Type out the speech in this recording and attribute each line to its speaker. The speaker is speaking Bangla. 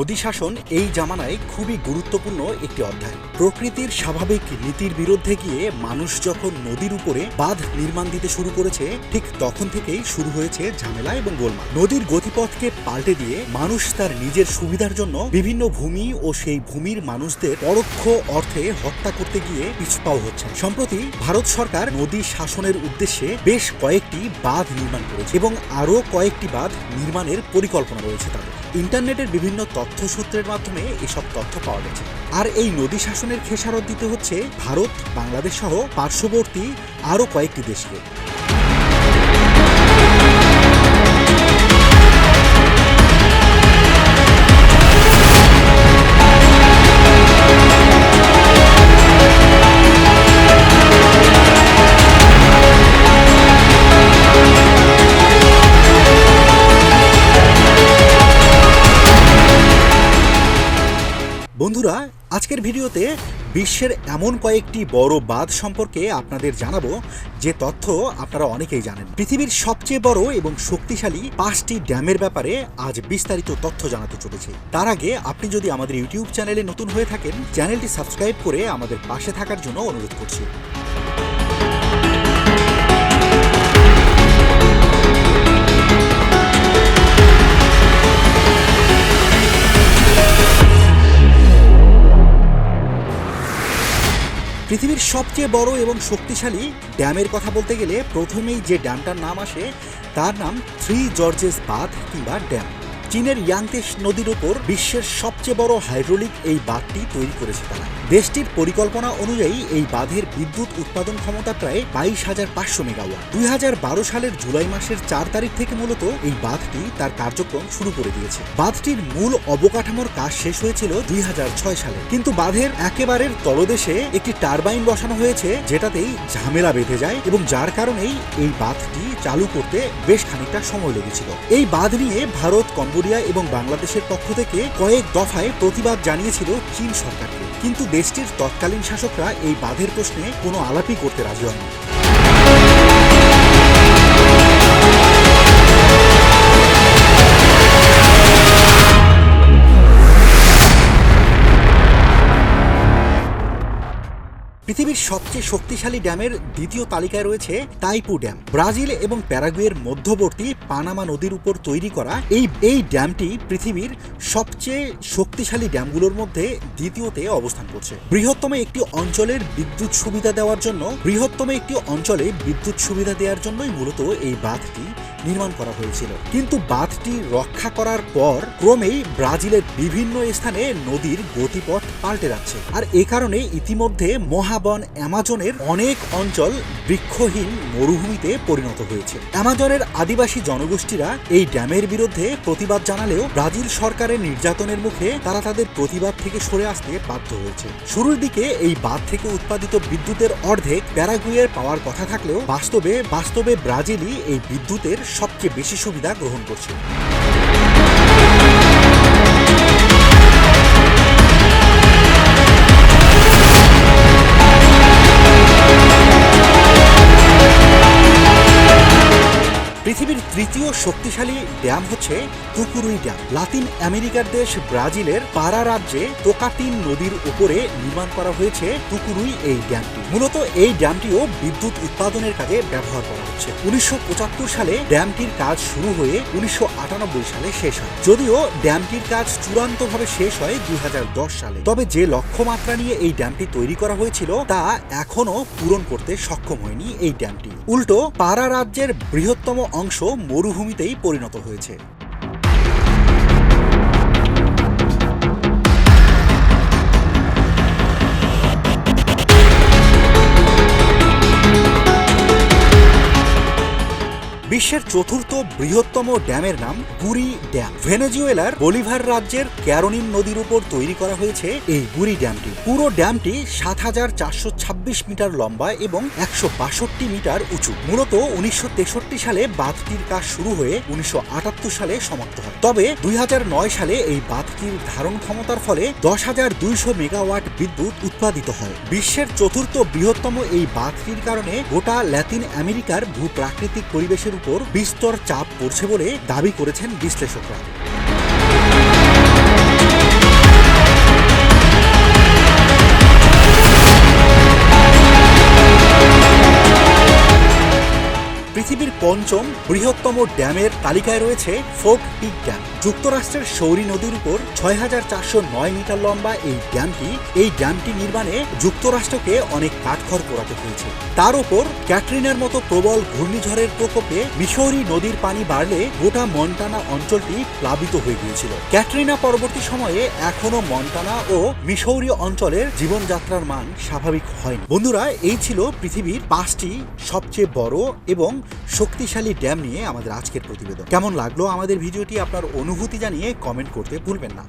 Speaker 1: নদী শাসন এই জামানায় খুবই গুরুত্বপূর্ণ একটি অধ্যায়। প্রকৃতির স্বাভাবিক নীতির বিরুদ্ধে গিয়ে মানুষ যখন নদীর উপরে বাঁধ নির্মাণ দিতে শুরু করেছে, ঠিক তখন থেকেই শুরু হয়েছে ঝামেলা এবং গোলমাল। নদীর গতিপথকে পাল্টে দিয়ে মানুষ তার নিজের সুবিধার জন্য বিভিন্ন ভূমি ও সেই ভূমির মানুষদের পরোক্ষ অর্থে হত্যা করতে গিয়ে পিছপাও হচ্ছে। সম্প্রতি ভারত সরকার নদী শাসনের উদ্দেশ্যে বেশ কয়েকটি বাঁধ নির্মাণ করেছে এবং আরও কয়েকটি বাঁধ নির্মাণের পরিকল্পনা রয়েছে তাদের। ইন্টারনেটের বিভিন্ন তথ্য সূত্রের মাধ্যমে এসব তথ্য পাওয়া গেছে। আর এই নদী শাসনের খেসারত দিতে হচ্ছে ভারত, বাংলাদেশ সহ পার্শ্ববর্তী আরও কয়েকটি দেশকে। বন্ধুরা, আজকের ভিডিওতে বিশ্বের এমন কয়েকটি বড় বাঁধ সম্পর্কে আপনাদের জানাব। যে তথ্য আপনারা অনেকেই জানেন। পৃথিবীর সবচেয়ে বড় এবং শক্তিশালী পাঁচটি ড্যামের ব্যাপারে আজ বিস্তারিত তথ্য জানাতে চলেছে। তার আগে আপনি যদি আমাদের ইউটিউব চ্যানেলে নতুন হয়ে থাকেন, চ্যানেলটি সাবস্ক্রাইব করে আমাদের পাশে থাকার জন্য অনুরোধ করছি। সবচেয়ে বড় এবং শক্তিশালী ড্যামের কথা বলতে গেলে প্রথমেই যে ড্যামটার নাম আসে, তার নাম থ্রি জর্জেস বাঁধ কিংবা ড্যাম। চীনের ইয়াংতেশ নদীর ওপর বিশ্বের সবচেয়ে বড় হাইড্রোলিক এই বাঁধটি তৈরি করেছে তারা। দেশটির পরিকল্পনা অনুযায়ী এই বাঁধের বিদ্যুৎ উৎপাদন ক্ষমতা প্রায় বাইশ হাজার পাঁচশো মেগাওয়াট। দুই হাজার বারো সালের জুলাই মাসের চার তারিখ থেকে মূলত এই বাঁধটি তার কার্যক্রম শুরু করে দিয়েছে। বাঁধটির মূল অবকাঠামোর কাজ শেষ হয়েছিল দুই হাজার ছয় সালে। কিন্তু বাঁধের একেবারের তলদেশে একটি টারবাইন বসানো হয়েছে, যেটাতেই ঝামেলা বেঁধে যায় এবং যার কারণেই এই বাঁধটি চালু করতে বেশ খানিকটা সময় লেগেছিল। এই বাঁধ নিয়ে ভারত, কম্বোডিয়া এবং বাংলাদেশের পক্ষ থেকে কয়েক দফায় প্রতিবাদ জানিয়েছিল চীন সরকারকে। কিন্তু দেশটির তৎকালীন শাসকরা এই বাঁধের প্রশ্নে কোনো আলাপই করতে রাজি হয়নি সবচেয়ে শক্তিশালী ড্যামের দ্বিতীয় তালিকায় রয়েছে তাইপু ড্যাম। ব্রাজিল এবং প্যারাগুয়ের মধ্যবর্তী পানামা নদীর উপর তৈরি করা এই এই ড্যামটি পৃথিবীর সবচেয়ে শক্তিশালী ড্যামগুলোর মধ্যে দ্বিতীয়তে অবস্থান করছে। বৃহত্তম একটি অঞ্চলের বিদ্যুৎ সুবিধা দেওয়ার জন্য, বৃহত্তম একটি অঞ্চলে বিদ্যুৎ সুবিধা দেওয়ার জন্যই মূলত এই বাঁধটি নির্মাণ করা হয়েছিল। কিন্তু বাঁধটি রক্ষা করার পর ক্রমেই ব্রাজিলের বিভিন্ন স্থানে নদীর গতিপথ পাল্টে যাচ্ছে। আর এ কারণে ইতিমধ্যে মহাবন অ্যামাজনের অনেক অঞ্চল বৃক্ষহীন মরুভূমিতে পরিণত হয়েছে। অ্যামাজনের আদিবাসী জনগোষ্ঠীরা এই ড্যামের বিরুদ্ধে প্রতিবাদ জানালেও ব্রাজিল সরকারের নির্যাতনের মুখে তারা তাদের প্রতিবাদ থেকে সরে আসতে বাধ্য হয়েছে। শুরুর দিকে এই বাঁধ থেকে উৎপাদিত বিদ্যুতের অর্ধেক প্যারাগুয়ের পাওয়ার কথা থাকলেও বাস্তবে বাস্তবে ব্রাজিলই এই বিদ্যুতের সবচেয়ে বেশি সুবিধা গ্রহণ করছে। শক্তিশালী ড্যাম হচ্ছে তুকুরুই ড্যাম। লাতিন আমেরিকার দেশ ব্রাজিলের পারা রাজ্যে তোকাতিন নদীর উপরে নির্মাণ করা হয়েছে তুকুরুই এই ড্যামটি। মূলত এই ড্যামটিও বিদ্যুৎ উৎপাদনের কাজে ব্যবহার করা হচ্ছে। উনিশশো পঁচাত্তর সালে ড্যামটির কাজ শুরু হয়ে উনিশশো আটানব্বই সালে শেষ হয়। যদিও ড্যামটির কাজ চূড়ান্তভাবে শেষ হয় দুই হাজার দশ সালে। তবে যে লক্ষ্যমাত্রা নিয়ে এই ড্যামটি তৈরি করা হয়েছিল, তা এখনও পূরণ করতে সক্ষম হয়নি এই ড্যামটি। উল্টো পারা রাজ্যের বৃহত্তম অংশ মরুভূমিতেই পরিণত হয়েছে। বিশ্বের চতুর্থ বৃহত্তম ড্যামের নাম গুরি ড্যাম। ভেনেজুয়েলার বলিভার রাজ্যের ক্যারোনিন নদীর উপর তৈরি করা হয়েছে এই গুরি ড্যামটি। পুরো ড্যামটি সাত হাজার চারশো ছাব্বিশ মিটার লম্বা এবং একশো বাষট্টি মিটার উঁচু। মূলত উনিশশো তেষট্টি সালে বাঁধটির কাজ শুরু হয়ে উনিশশো আটাত্তর সালে সমাপ্ত হয়। তবে দুই হাজার নয় সালে এই বাঁধটির ধারণ ক্ষমতার ফলে দশ হাজার দুইশো মেগাওয়াট বিদ্যুৎ উৎপাদিত হয়। বিশ্বের চতুর্থ বৃহত্তম এই বাঁধটির কারণে গোটা ল্যাতিন আমেরিকার ভূপ্রাকৃতিক পরিবেশের উপর ওপর বিস্তর চাপ পড়ছে বলে দাবি করেছেন বিশ্লেষকরা। পৃথিবীর পঞ্চম বৃহত্তম ড্যামের তালিকায় রয়েছে ফোক পিক ড্যাম। যুক্তরাষ্ট্রের সৌরি নদীর উপর ছয় হাজার চারশো নয় মিটার লম্বা এই ড্যামটি এই ড্যামটি নির্মাণে যুক্তরাষ্ট্রকে অনেক কাঠখড় পোড়াতে হয়েছে। তার উপর ক্যাটরিনার মতো প্রবল ঘূর্ণিঝড়ের প্রকোপে মিশৌরি নদীর পানি বাড়লে গোটা মন্টানা অঞ্চলটি প্লাবিত হয়ে গিয়েছিল। ক্যাটরিনা পরবর্তী সময়ে এখনও মন্টানা ও মিশৌরি অঞ্চলের জীবনযাত্রার মান স্বাভাবিক হয়নি। বন্ধুরা, এই ছিল পৃথিবীর পাঁচটি সবচেয়ে বড় এবং শক্তিশালী ড্যাম নিয়ে আমাদের আজকের প্রতিবেদন। কেমন লাগল আমাদের ভিডিওটি? আপনার অনুভূতি জানিয়ে কমেন্ট করতে ভুলবেন না।